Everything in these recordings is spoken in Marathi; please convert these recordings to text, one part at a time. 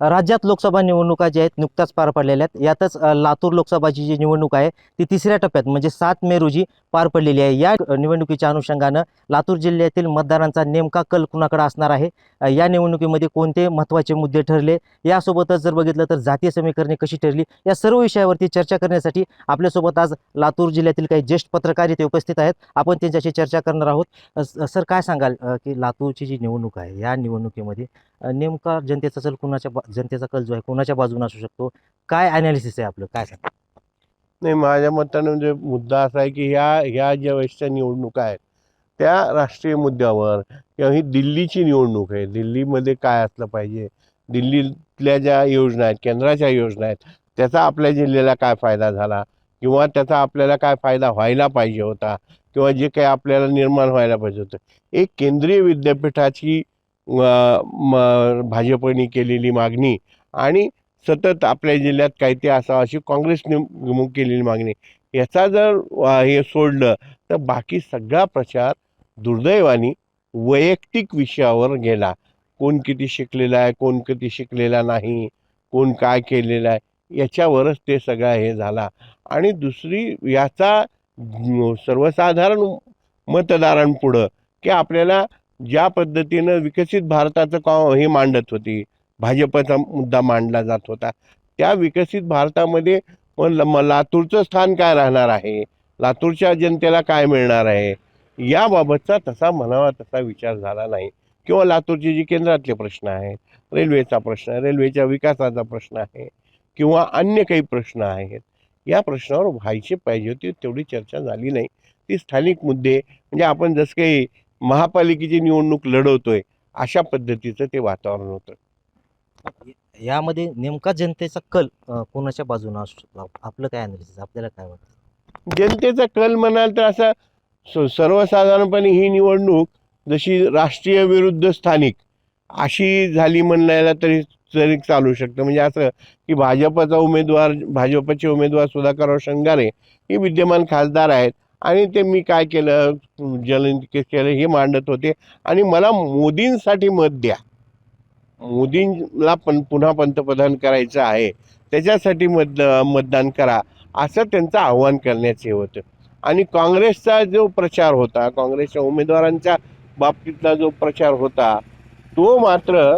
राज्यात लोकसभा निवडणुका ज्या आहेत नुकत्याच पार पडलेल्या आहेत. यातच लातूर लोकसभाची जी निवडणूक आहे ती तिसऱ्या टप्प्यात म्हणजे सात मे रोजी पार पडलेली आहे. या निवडणुकीच्या अनुषंगानं लातूर जिल्ह्यातील मतदारांचा नेमका कल कुणाकडे असणार आहे? या निवडणुकीमध्ये कोणते महत्त्वाचे मुद्दे ठरले? यासोबतच जर बघितलं तर जातीय समीकरणे कशी ठरली? या सर्व विषयावरती चर्चा करण्यासाठी आपल्यासोबत आज लातूर जिल्ह्यातील काही ज्येष्ठ पत्रकार इथे उपस्थित आहेत. आपण त्यांच्याशी चर्चा करणार आहोत. सर काय सांगाल की लातूरची जी निवडणूक आहे या निवडणुकीमध्ये नेमका जनतेचा कल कुणाच्या जनतेचा कल जो आहे कोणाच्या बाजूने असू शकतो? काय अनालिसिस आहे आपलं? काय सांग नाही माझ्या मताने म्हणजे मुद्दा असा आहे की ह्या ह्या ज्या वेळेसच्या निवडणुका आहेत त्या राष्ट्रीय मुद्द्यावर किंवा ही दिल्लीची निवडणूक आहे दिल्लीमध्ये काय असलं पाहिजे? दिल्लीतल्या ज्या योजना आहेत केंद्राच्या योजना आहेत त्याचा आपल्या जिल्ह्याला काय फायदा झाला? किंवा त्याचा आपल्याला काय फायदा व्हायला पाहिजे होता? किंवा जे काही आपल्याला निर्माण व्हायला पाहिजे होतं? एक केंद्रीय विद्यापीठाची म- भाजपने केलेली मागणी आणि सतत आपल्या जिल्ह्यात काही ते असावं अशी काँग्रेसने म- केलेली मागणी. याचा जर हे सोडलं तर बाकी सगळा प्रचार दुर्दैवानी वैयक्तिक विषयावर गेला. कोण किती शिकलेला आहे कोण किती शिकलेला नाही कोण काय केलेलं आहे याच्यावरच ते सगळा हे झाला. आणि दुसरी याचा सर्वसाधारण मतदारांपुढं की आपल्याला ज्या पद्धतीनं विकसित भारताचं कॉ हे मांडत होती भाजपचा मुद्दा मांडला जात होता त्या विकसित भारतामध्ये म- लातूरचं स्थान काय राहणार आहे? लातूरच्या जनतेला काय मिळणार आहे? याबाबतचा तसा म्हणावा तसा विचार झाला नाही. किंवा लातूरचे जे केंद्रातले प्रश्न आहेत रेल्वेचा प्रश्न आहे रेल्वेच्या विकासाचा प्रश्न आहे किंवा अन्य काही प्रश्न आहेत या प्रश्नावर व्हायची पाहिजे होती तेवढी चर्चा झाली नाही. ती स्थानिक मुद्दे म्हणजे आपण जसं काही महापालिकेची निवडणूक लढवतोय अशा पद्धतीचं ते वातावरण होतं. यामध्ये नेमका जनतेचा कल अ, कोणाच्या बाजूने असू शकतो? आपलं काय अनालिसिस आपल्याला काय वाटतं? जनतेचा कल म्हणाल तर असा स- सर्वसाधारणपणे ही निवडणूक जशी राष्ट्रीय विरुद्ध स्थानिक अशी झाली म्हणायला तरी तरी चालू शकतं. म्हणजे असं की भाजपचा उमेदवार भाजपचे उमेदवार सुधाकरराव शृंगारे हे विद्यमान खासदार आहेत आणि ते मी काय केलं जलनिकेश केलं हे मांडत होते. आणि मला मोदींसाठी मत द्या. मोदींना पण पुन्हा पंतप्रधान करायचं आहे. त्याच्यासाठी मत मतदान करा. असं त्यांचं आव्हान करण्याचे होतं. आणि काँग्रेसचा जो प्रचार होता काँग्रेसच्या उमेदवारांच्या बाबतीतला जो प्रचार होता तो मात्र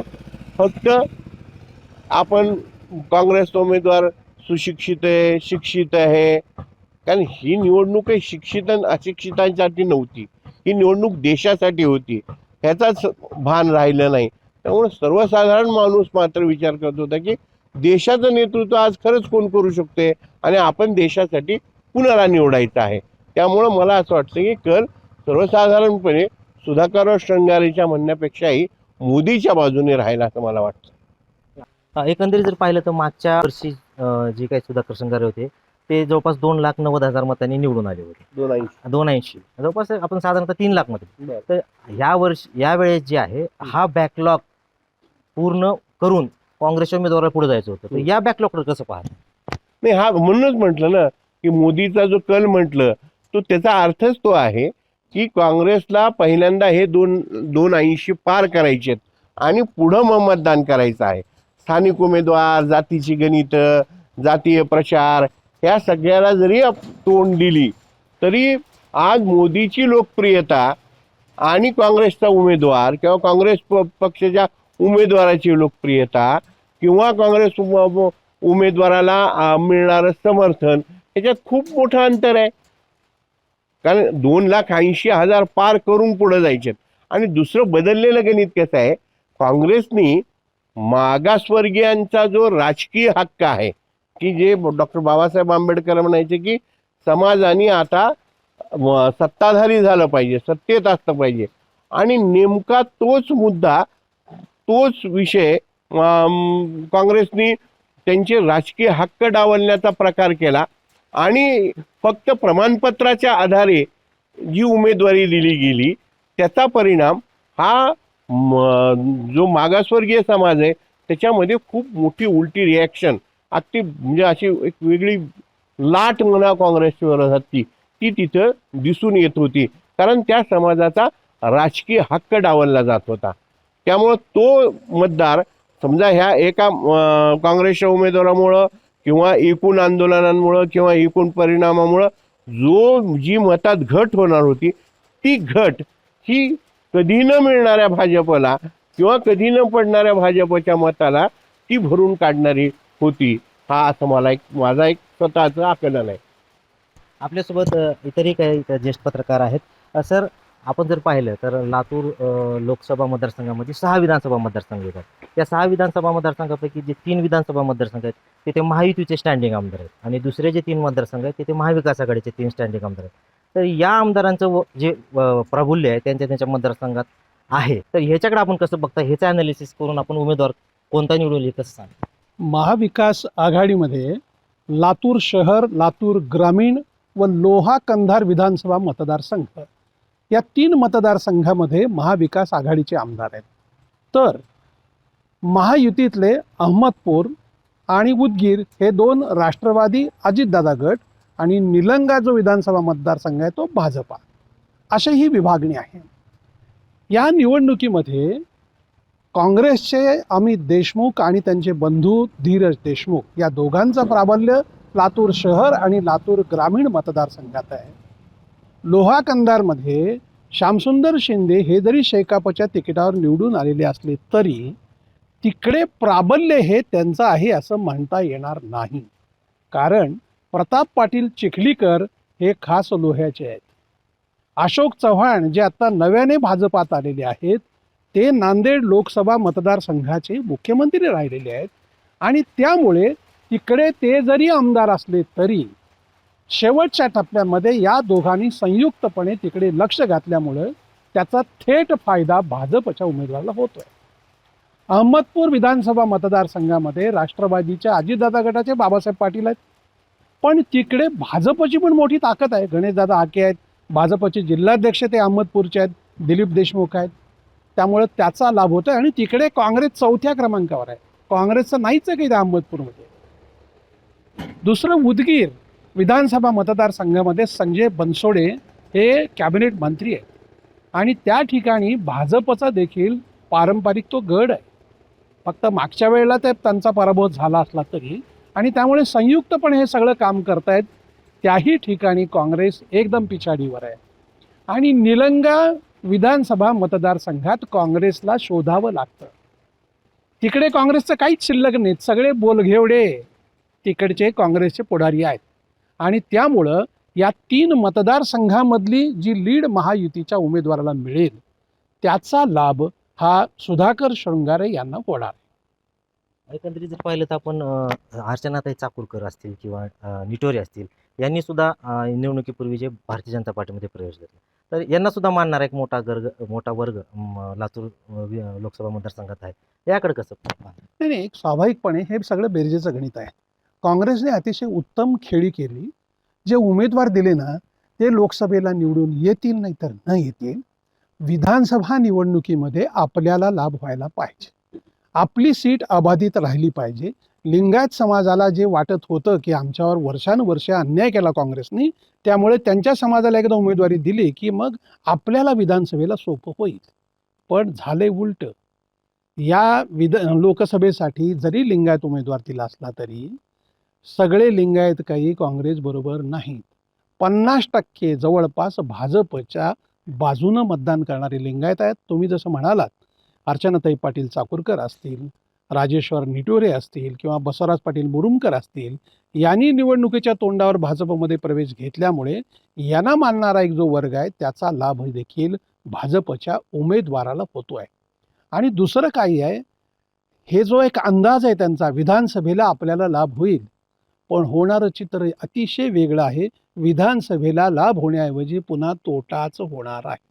फक्त आपण काँग्रेसचा उमेदवार सुशिक्षित आहे शिक्षित आहे कारण ही निवडणूक शिक्षित आणि अशिक्षितांसाठी नव्हती. ही निवडणूक देशासाठी होती. ह्याचाच भान राहिलं नाही. त्यामुळे सर्वसाधारण माणूस मात्र विचार करत होता की देशाचं नेतृत्व आज खरंच कोण करू शकते? आणि आपण देशासाठी कुणाला निवडायचं आहे? त्यामुळं मला असं वाटतं की कल सर्वसाधारणपणे सुधाकरराव शृंगारेच्या म्हणण्यापेक्षाही मोदीच्या बाजूने राहिला असं मला वाटतं. एकंदरीत जर पाहिलं तर मागच्या वर्षी जे काही सुधाकर संघारे होते ते जवळपास दोन लाख नव्वद हजार मतांनी निवडून आले होते. दोन ऐंशी. दोन ऐंशी. जवळपास आपण साधारणतः तीन लाख मते ह्या वर्षी या वेळेस जे आहे हा बॅकलॉग पूर्ण करून काँग्रेसच्या उमेदवाराला पुढे जायचं होतं. तर या बॅकलॉगकडे कसं पाहता नाही हा म्हणूनच म्हटलं ना की मोदीचा जो कल म्हटलं तो त्याचा अर्थच तो आहे की काँग्रेसला पहिल्यांदा हे दोन दोन ऐंशी पार करायचे आणि पुढं मग मतदान करायचं आहे. स्थानिक उमेदवार जातीची गणितं जातीय प्रचार ह्या सगळ्याला जरी तोंड दिली तरी आज मोदीची लोकप्रियता आणि काँग्रेसचा उमेदवार किंवा काँग्रेस प- पक्षाच्या उमेदवाराची लोकप्रियता किंवा काँग्रेस उम- उमेदवाराला मिळणारं समर्थन याच्यात खूप मोठं अंतर आहे. कारण दोन लाख ऐंशी हजार पार करून पुढं जायचे आणि दुसरं बदललेलं गणित कसं आहे? काँग्रेसनी मागासवर्गीयांचा जो राजकीय हक्क आहे की जे डॉक्टर बाबासाहेब आंबेडकर म्हणायचे की समाजाने आता सत्ताधारी झालं पाहिजे सत्तेत असलं पाहिजे. आणि नेमका तोच मुद्दा तोच विषय काँग्रेसनी त्यांचे राजकीय हक्क डावलण्याचा प्रकार केला. आणि फक्त प्रमाणपत्राच्या आधारे जी उमेदवारी दिली गेली त्याचा परिणाम हा म- जो मागासवर्गीय समाज आहे त्याच्यामध्ये खूप मोठी उलटी रिॲक्शन अगदी म्हणजे अशी एक वेगळी लाट म्हणा काँग्रेसची विरोधात ती. ती तिथं दिसून येत होती. कारण त्या समाजाचा राजकीय हक्क डावलला जात होता. त्यामुळं तो मतदार समजा ह्या एका काँग्रेसच्या उमेदवारामुळं किंवा एकूण आंदोलनांमुळं किंवा एकूण परिणामामुळं जो जी मतात घट होणार होती ती घट ही कधी न मिळणाऱ्या भाजपला किंवा कधी न पडणाऱ्या भाजपच्या मताला ती भरून काढणारी होती. हा असं मला एक माझा एक स्वतःचं आकलन आहे. आपल्यासोबत अ, इतरही काही ज्येष्ठ पत्रकार आहेत. अ, सर आपण जर पाहिलं तर लातूर अ, लोकसभा मतदारसंघामध्ये सहा विधानसभा मतदारसंघ येतात. त्या सहा विधानसभा मतदारसंघापैकी जे तीन विधानसभा मतदारसंघ आहेत तिथे महायुतीचे स्टँडिंग आमदार आहेत आणि दुसरे जे तीन मतदारसंघ आहेत तिथे महाविकास आघाडीचे तीन स्टँडिंग आमदार आहेत. तर या आमदारांचं व- जे अ, प्राबल्य आहे त्यांच्या त्यांच्या मतदारसंघात आहे. तर ह्याच्याकडे आपण कसं बघता? ह्याचं अनालिसिस करून आपण उमेदवार कोणता निवडून येईल कसं सांग महाविकास आघाडीमध्ये लातूर शहर लातूर ग्रामीण व लोहा कंधार विधानसभा मतदारसंघ. या तीन मतदारसंघामध्ये महाविकास आघाडीचे आमदार आहेत. तर महायुतीतले अहमदपूर आणि उदगीर हे दोन राष्ट्रवादी अजितदादा गट आणि निलंगा जो विधानसभा मतदारसंघ आहे तो भाजपा. अशी ही विभागणी आहे. या निवडणुकीमध्ये काँग्रेसचे अमित देशमुख आणि त्यांचे बंधू धीरज देशमुख या दोघांचं प्राबल्य लातूर शहर आणि लातूर ग्रामीण मतदारसंघात आहे. लोहा कंधारमध्ये श्यामसुंदर शिंदे हे जरी शेकापच्या तिकिटावर निवडून आलेले असले तरी तिकडे प्राबल्य हे त्यांचं आहे असं म्हणता येणार नाही. कारण प्रताप पाटील चिखलीकर हे खास लोह्याचे आहेत. अशोक चव्हाण जे आता नव्याने भाजपात आलेले आहेत ते नांदेड लोकसभा मतदारसंघाचे मुख्यमंत्री राहिलेले आहेत. आणि त्यामुळे तिकडे ते जरी आमदार असले तरी शेवटच्या टप्प्यामध्ये या दोघांनी संयुक्तपणे तिकडे लक्ष घातल्यामुळं त्याचा थेट फायदा भाजपच्या उमेदवाराला होतोय. अहमदपूर विधानसभा मतदारसंघामध्ये राष्ट्रवादीच्या अजितदादा गटाचे बाबासाहेब पाटील आहेत. पण तिकडे भाजपची पण मोठी ताकद आहे. गणेशदादा आके आहेत. भाजपचे जिल्हाध्यक्ष ते अहमदपूरचे आहेत. दिलीप देशमुख आहेत. त्यामुळे त्याचा लाभ होतो आणि तिकडे काँग्रेस चौथ्या क्रमांकावर आहे. काँग्रेसचं नाहीच आहे काही अहमदपूरमध्ये. दुसरं उदगीर विधानसभा मतदारसंघामध्ये संजय बनसोडे हे कॅबिनेट मंत्री आहेत. आणि त्या ठिकाणी भाजपचा देखील पारंपरिक तो गड आहे. फक्त मागच्या वेळेला ते त्यांचा पराभव झाला असला तरी. आणि त्यामुळे संयुक्तपणे हे सगळं काम करतायत. त्याही ठिकाणी काँग्रेस एकदम पिछाडीवर आहे. आणि निलंगा विधानसभा मतदारसंघात काँग्रेसला शोधावं लागतं. तिकडे काँग्रेसचं काहीच शिल्लक नाहीत. सगळे बोलघेवडे तिकडचे काँग्रेसचे पुढारी आहेत. आणि त्यामुळं या तीन मतदारसंघामधली जी लीड महायुतीच्या उमेदवाराला मिळेल त्याचा लाभ हा सुधाकर शृंगारे यांना होणार. एकंदरीत जर पाहिलं तर आपण अर्चनाताई चाकूरकर असतील किंवा निटोरे असतील यांनी सुद्धा निवडणुकीपूर्वी जे भारतीय जनता पार्टीमध्ये प्रवेश घेतला. तर यांना सुद्धा मानणारा एक मोठा गर्ग मोठा वर्ग लातूर लोकसभा मतदारसंघात आहे. याकडे कसं नाही नाही एक स्वाभाविकपणे हे सगळं बेरजेचं गणित आहे. काँग्रेसने अतिशय उत्तम खेळी केली. जे उमेदवार दिले ना ते लोकसभेला निवडून येतील नाही तर न येतील विधानसभा निवडणुकीमध्ये आपल्याला लाभ व्हायला पाहिजे. आपली सीट अबाधित राहिली पाहिजे. लिंगायत समाजाला जे वाटत होतं की आमच्यावर वर्षानुवर्षे अन्याय केला काँग्रेसने त्यामुळे त्यांच्या समाजाला एकदा उमेदवारी दिली की मग आपल्याला विधानसभेला सोपं होईल. पण झाले उलट. या विध लोकसभेसाठी जरी लिंगायत उमेदवार दिला असला तरी सगळे लिंगायत काही काँग्रेसबरोबर नाहीत. पन्नास टक्के जवळपास भाजपच्या बाजूनं मतदान करणारे लिंगायत आहेत. तुम्ही जसं म्हणालात अर्चनाताई पाटील चाकूरकर असतील राजेश्वर निटोरे असतील किंवा बसवराज पाटील मुरुमकर असतील यांनी निवडणुकीच्या तोंडावर भाजपमध्ये प्रवेश घेतल्यामुळे यांना मानणारा एक जो वर्ग आहे त्याचा लाभ देखील भाजपच्या उमेदवाराला होतो आहे आणि दुसरं काही आहे हे जो एक अंदाज आहे त्यांचा विधानसभेला आपल्याला लाभ होईल. पण होणारं चित्र अतिशय वेगळं आहे. विधानसभेला लाभ होण्याऐवजी पुन्हा तोटाच होणार आहे.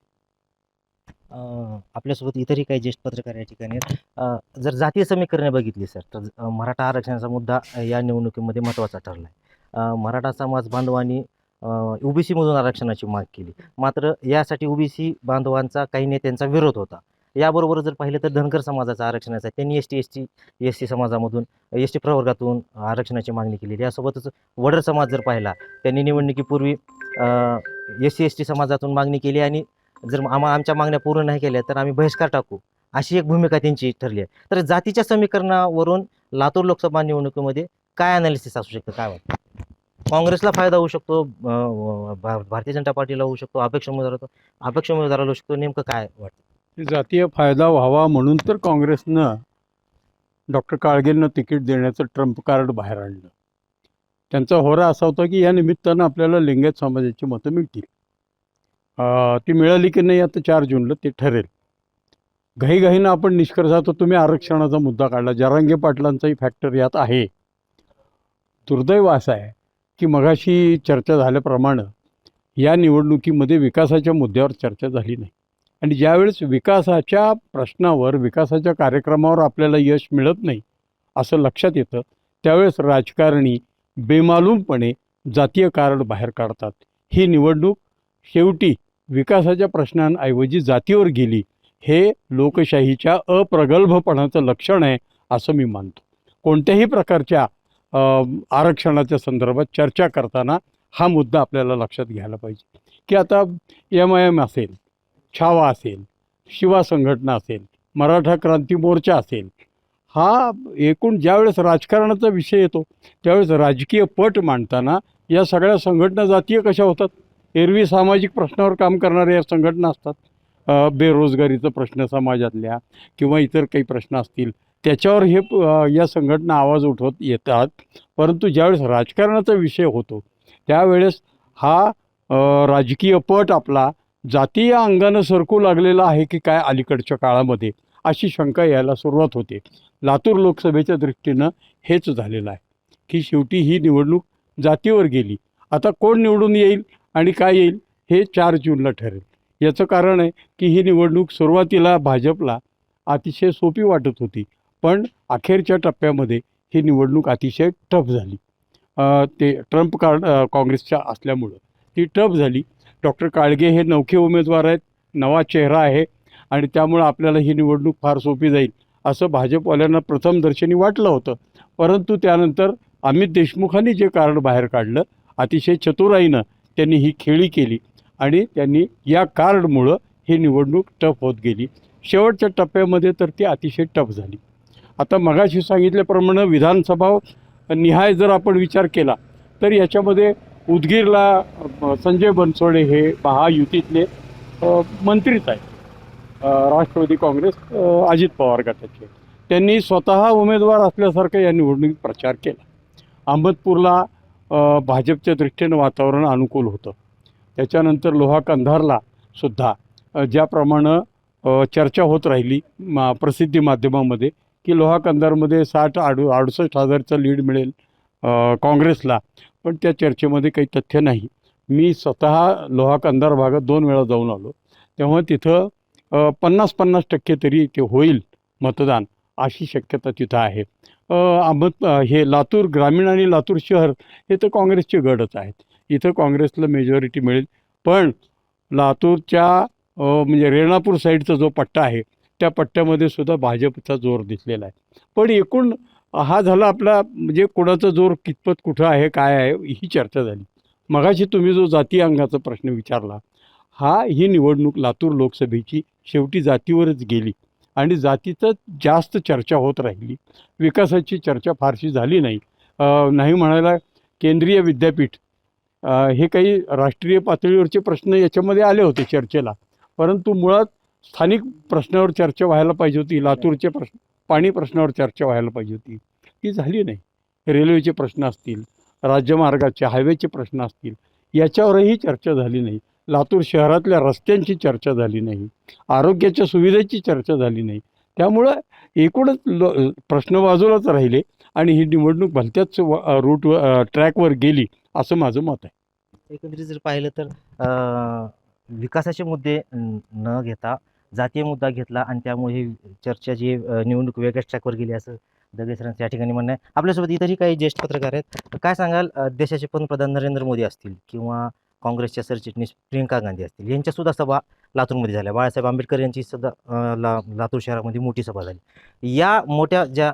आपल्यासोबत इतरही काही ज्येष्ठ पत्रकार या ठिकाणी आहेत. जर जातीय समीकरणे बघितली सर तर मराठा आरक्षणाचा मुद्दा या निवडणुकीमध्ये महत्त्वाचा ठरला आहे मराठा समाज बांधवांनी ओबीसीमधून आरक्षणाची माग केली. मात्र यासाठी ओबीसी बांधवांचा काही नेत्यांचा विरोध होता. याबरोबर जर पाहिलं तर धनगर समाजाचा आरक्षणाचा आहे त्यांनी S T S T S T समाजामधून S T प्रवर्गातून आरक्षणाची मागणी केलेली. यासोबतच वडर समाज जर पाहिला त्यांनी निवडणुकीपूर्वी एस सी एस टी समाजातून मागणी केली आणि जर आम्हा आमच्या मागण्या पूर्ण नाही केल्या तर आम्ही बहिष्कार टाकू. अशी एक भूमिका त्यांची ठरली आहे. तर जातीच्या समीकरणावरून लातूर लोकसभा निवडणुकीमध्ये काय अनालिसिस असू शकतं? काय वाटतं? काँग्रेसला फायदा होऊ शकतो भारतीय जनता पार्टीला होऊ शकतो अपेक्ष उमेदवार अपेक्ष उमेदवाराला होऊ शकतो. नेमकं काय वाटतं? जातीय फायदा व्हावा म्हणून तर काँग्रेसनं डॉक्टर काळगेंना तिकीट देण्याचं ट्रम्प कार्ड बाहेर आणलं. त्यांचा होरा असा होता की या निमित्तानं आपल्याला लिंगायत समाजाची मतं मिळतील. ती मिळाली की नाही आता चार जूनला ते ठरेल. घाईघाईनं आपण निष्कर्षात तुम्ही आरक्षणाचा मुद्दा काढला. जरांगे पाटलांचाही फॅक्टर यात आहे. दुर्दैव असं आहे की मगाशी चर्चा झाल्याप्रमाणे या निवडणुकीमध्ये विकासाच्या मुद्द्यावर चर्चा झाली नाही. आणि ज्यावेळेस विकासाच्या प्रश्नावर विकासाच्या कार्यक्रमावर आपल्याला यश मिळत नाही असं लक्षात येतं त्यावेळेस राजकारणी बेमालूमपणे जातीय कार्ड बाहेर काढतात. ही निवडणूक शेवटी विकासाच्या प्रश्नांऐवजी जातीवर गेली हे लोकशाहीच्या अप्रगल्भपणाचं लक्षण आहे असं मी मानतो. कोणत्याही प्रकारच्या आरक्षणाच्या संदर्भात चर्चा करताना हा मुद्दा आपल्याला लक्षात घ्यायला पाहिजे. की आता एम आय एम असेल छावा असेल शिवा संघटना असेल मराठा क्रांती मोर्चा असेल हा एकूण ज्यावेळेस राजकारणाचा विषय येतो त्यावेळेस राजकीय पट मांडताना या सगळ्या संघटना जातीय कशा होतात? एरवी सामाजिक प्रश्नावर काम करणाऱ्या या संघटना असतात. बेरोजगारीचा प्रश्न समाजातल्या किंवा इतर काही प्रश्न असतील त्याच्यावर हे या संघटना आवाज उठवत येतात. परंतु ज्यावेळेस राजकारणाचा विषय होतो त्यावेळेस हा राजकीय पट आपला जातीय अंगानं सरकू लागलेला आहे की काय अलीकडच्या काळामध्ये अशी शंका यायला सुरुवात होते. लातूर लोकसभेच्या दृष्टीनं हेच झालेलं आहे. की शेवटी ही निवडणूक जातीवर गेली. आता कोण निवडून येईल? आणि काय येईल? हे चार जूनला ठरेल. याचं कारण आहे की ही निवडणूक सुरुवातीला भाजपला अतिशय सोपी वाटत होती. पण अखेरच्या टप्प्यामध्ये ही निवडणूक अतिशय टफ झाली. ते ट्रम्प कार्ड काँग्रेसच्या असल्यामुळं ती टफ झाली. डॉक्टर काळगे हे नवखे उमेदवार आहेत नवा चेहरा आहे आणि त्यामुळं आपल्याला ही निवडणूक फार सोपी जाईल असं भाजपवाल्यांना प्रथमदर्शनी वाटलं होतं. परंतु त्यानंतर अमित देशमुखांनी जे कारण बाहेर काढलं अतिशय चतुराईनं त्यांनी ही खेळी केली आणि त्यांनी या कार्डमुळं ही निवडणूक टफ होत गेली. शेवटच्या टप्प्यामध्ये तर ती अतिशय टफ झाली. आता मगाशी सांगितल्याप्रमाणे विधानसभा निहाय जर आपण विचार केला तर याच्यामध्ये उदगीरला संजय बनसोडे हे महायुतीतले मंत्रीच आहेत. राष्ट्रवादी काँग्रेस अजित पवार गटाचे. त्यांनी स्वतः उमेदवार असल्यासारखं या निवडणुकीत प्रचार केला. अहमदपूरला भाजपच्या दृष्टीनं वातावरण अनुकूल होतं. त्याच्यानंतर लोहा कंधारला सुद्धा ज्याप्रमाणं ज्याप्रमाणे चर्चा होत राहिली मा प्रसिद्धी माध्यमामध्ये की लोहा कंधारमध्ये साठ आडू अडुसष्ट हजारचं लीड मिळेल काँग्रेसला. पण त्या चर्चेमध्ये काही तथ्य नाही. मी स्वतः लोहा कंधार भागात दोन वेळा जाऊन आलो. तेव्हा तिथं पन्नास पन्नास टक्के तरी ते होईल मतदान अशी शक्यता तिथं आहे. अहमद हे लातूर ग्रामीण आणि लातूर शहर हे तर काँग्रेसचे गडच आहेत. इथं काँग्रेसला मेजॉरिटी मिळेल. पण लातूरच्या म्हणजे रेणापूर साईडचा जो पट्टा आहे त्या पट्ट्यामध्ये सुद्धा भाजपचा जोर दिसलेला आहे. पण एकूण हा झाला आपला म्हणजे कोणाचा जोर कितपत कुठं आहे काय आहे ही चर्चा झाली. मगाशी तुम्ही जो जाती अंगाचा प्रश्न विचारला हा ही निवडणूक लातूर लोकसभेची शेवटी जातीवरच गेली. आणि जातीचं जास्त चर्चा होत राहिली. विकासाची चर्चा फारशी झाली नाही. नाही म्हणायला केंद्रीय विद्यापीठ हे काही राष्ट्रीय पातळीवरचे प्रश्न याच्यामध्ये आले होते चर्चेला. परंतु मुळात स्थानिक प्रश्नावर चर्चा व्हायला पाहिजे होती लातूरचे प्रश्न पाणी प्रश्नावर चर्चा व्हायला पाहिजे होती. ती झाली नाही. रेल्वेचे प्रश्न असतील राज्यमार्गाचे हायवेचे प्रश्न असतील याच्यावरही चर्चा झाली नाही. लातूर शहरातल्या रस्त्यांची चर्चा झाली नाही आरोग्याच्या सुविधेची चर्चा झाली नाही. त्यामुळं एकूणच ल प्रश्न बाजूलाच राहिले आणि ही निवडणूक भलत्याच व- रूट ट्रॅकवर गेली असं माझं मत आहे. एकंदरीत जर पाहिलं तर विकासाचे मुद्दे न घेता जातीय मुद्दा घेतला आणि त्यामुळे ही चर्चा जी निवडणूक वेगळ्याच ट्रॅकवर गेली असं दगेसरांचं या ठिकाणी म्हणणं आहे. आपल्यासोबत इतरही काही ज्येष्ठ पत्रकार आहेत. काय सांगाल देशाचे पंतप्रधान नरेंद्र मोदी असतील किंवा काँग्रेसच्या सरचिटणीस प्रियंका गांधी असतील. यांच्यासुद्धा सभा लातूरमध्ये झाल्या. बाळासाहेब आंबेडकर यांची सुद्धा ला लातूर शहरामध्ये मोठी सभा झाली. या मोठ्या ज्या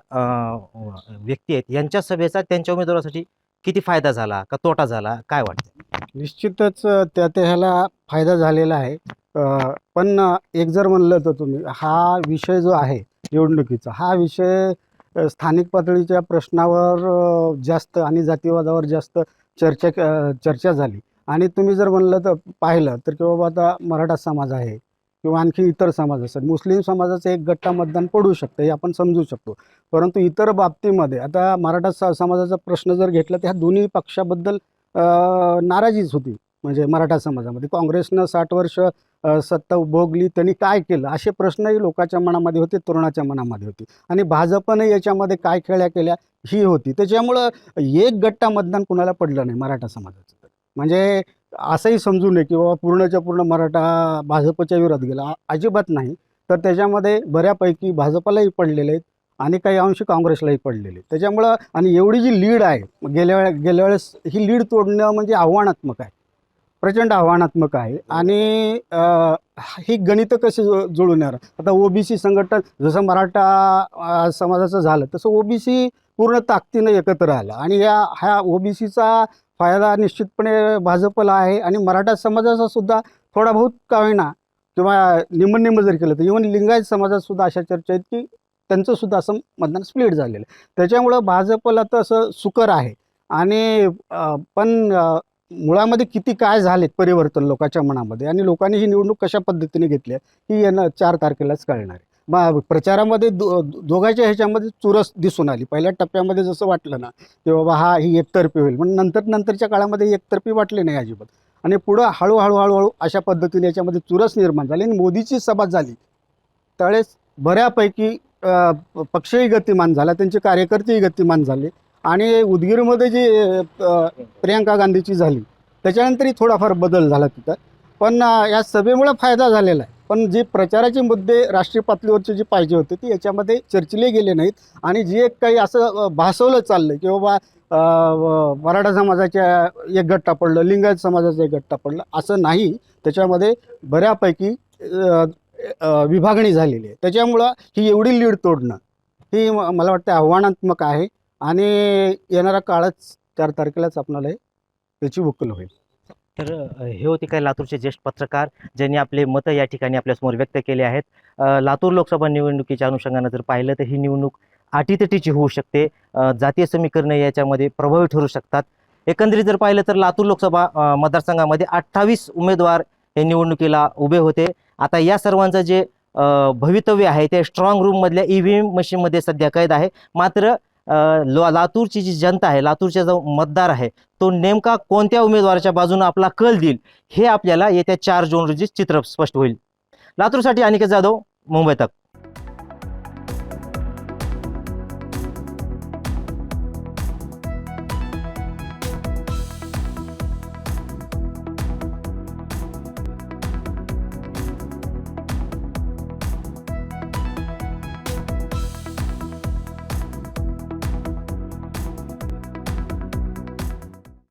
व्यक्ती आहेत यांच्या सभेचा त्यांच्या उमेदवारासाठी किती फायदा झाला का तोटा झाला? काय वाटतं निश्चितच त्या ह्याला फायदा झालेला आहे. पण एक जर म्हणलं तर तुम्ही हा विषय जो आहे निवडणुकीचा हा विषय स्थानिक पातळीच्या प्रश्नावर जास्त आणि जातीवादावर जास्त चर्चा चर्चा झाली. आणि तुम्ही जर म्हणलं तर पाहिलं तर की बाबा आता मराठा समाज आहे किंवा आणखी इतर समाज असेल मुस्लिम समाजाचं एक गट्टा मतदान पडू शकतं हे आपण समजू शकतो. परंतु इतर बाबतीमध्ये आता मराठा स समाजाचा प्रश्न जर घेतला तर ह्या दोन्ही पक्षाबद्दल नाराजीच होती. म्हणजे मराठा समाजामध्ये. काँग्रेसनं साठ वर्ष सत्ता उभोगली त्यांनी काय केलं? असे प्रश्नही लोकांच्या मनामध्ये होते तरुणाच्या मनामध्ये होते. आणि भाजपने याच्यामध्ये काय खेळ्या केल्या ही होती. त्याच्यामुळं एक गट्टा मतदान कुणाला पडलं नाही मराठा समाजाचं. म्हणजे असंही समजू नये की बाबा पूर्णच्या पूर्ण मराठा भाजपच्या विरोधात गेला. अजिबात नाही. तर त्याच्यामध्ये बऱ्यापैकी भाजपलाही पडलेले आहेत आणि काही अंशी काँग्रेसलाही पडलेले आहेत. त्याच्यामुळं आणि एवढी जी लीड आहे गेल्या वेळे गेल्या वेळेस ही लीड तोडणं म्हणजे आव्हानात्मक आहे. प्रचंड आव्हानात्मक आहे. आणि ही गणितं कशी जु- जुळून येणार आता ओबीसी संघटन जसं मराठा समाजाचं झालं तसं ओबीसी पूर्ण ताकदीनं एकत्र आलं. आणि या ह्या ओबीसीचा फायदा निश्चितपणे भाजपला आहे आणि मराठा समाजाचा सुद्धा थोडा बहुत का होईना किंवा निम्म जर केलं तर इव्हन लिंगायत समाजात सुद्धा अशा चर्चा आहेत की त्यांचं सुद्धा असं मतदान स्प्लिट झालेलं आहे. त्याच्यामुळं भाजपला तर असं सुकर आहे. आणि पण मुळामध्ये किती काय झालेत परिवर्तन लोकांच्या मनामध्ये आणि लोकांनी ही निवडणूक कशा पद्धतीने घेतली आहे ही यानं चार तारखेलाच कळणार आहे. मग प्रचारामध्ये दो दोघांच्या ह्याच्यामध्ये चुरस दिसून आली. पहिल्या टप्प्यामध्ये जसं वाटलं ना की बाबा हा ही एकतर्फी होईल. पण नंतर नंतरच्या काळामध्ये एकतर्फी वाटली नाही अजिबात. आणि पुढं हळूहळू हळूहळू अशा पद्धतीने याच्यामध्ये चुरस निर्माण झाली आणि मोदीची सभा झाली. त्यावेळेस बऱ्यापैकी पक्षही गतिमान झाला त्यांचे कार्यकर्तेही गतिमान झाले आणि उदगीरमध्ये जी प्रियंका गांधीची झाली त्याच्यानंतरही थोडाफार बदल झाला तिथं. पण या सभेमुळं फायदा झालेला आहे. पण जे प्रचाराचे मुद्दे राष्ट्रीय पातळीवरचे जे पाहिजे होते ते याच्यामध्ये चर्चिले गेले नाहीत. आणि जे एक काही असं भासवलं चाललं की बाबा व- मराठा समाजाच्या एक गट्टा पडलं लिंगायत समाजाचा एक गट्टा पडलं असं नाही. त्याच्यामध्ये बऱ्यापैकी विभागणी झालेली आहे. त्याच्यामुळं ही एवढी लीड तोडणं ही मला वाटतं आव्हानात्मक आहे. आणि येणारा काळच चार तारखेलाच आपणाला हे- त्याची उकल होईल. तर हे होते काही लातूरचे ज्येष्ठ पत्रकार ज्यांनी आपले मतं या ठिकाणी आपल्यासमोर व्यक्त केले आहेत. लातूर लोकसभा निवडणुकीच्या अनुषंगानं जर पाहिलं तर ही निवडणूक अटीतटीची होऊ शकते. जातीय समीकरणं याच्यामध्ये प्रभावी ठरू शकतात. एकंदरीत जर पाहिलं तर लातूर लोकसभा मतदारसंघामध्ये अठ्ठावीस उमेदवार हे निवडणुकीला उभे होते. आता या सर्वांचं जे भवितव्य आहे ते स्ट्रॉंग रूममधल्या ई व्ही एम मशीनमध्ये सध्या कैद आहे. मात्र लातूरची जी जनता आहे लातूरचा जो मतदार आहे तो नेमका कोणत्या उमेदवाराच्या बाजूने आपला कल देईल हे आपल्याला येत्या चार जून रोजी चित्र स्पष्ट होईल. लातूरसाठी अनिकेत जाधव मुंबई तक.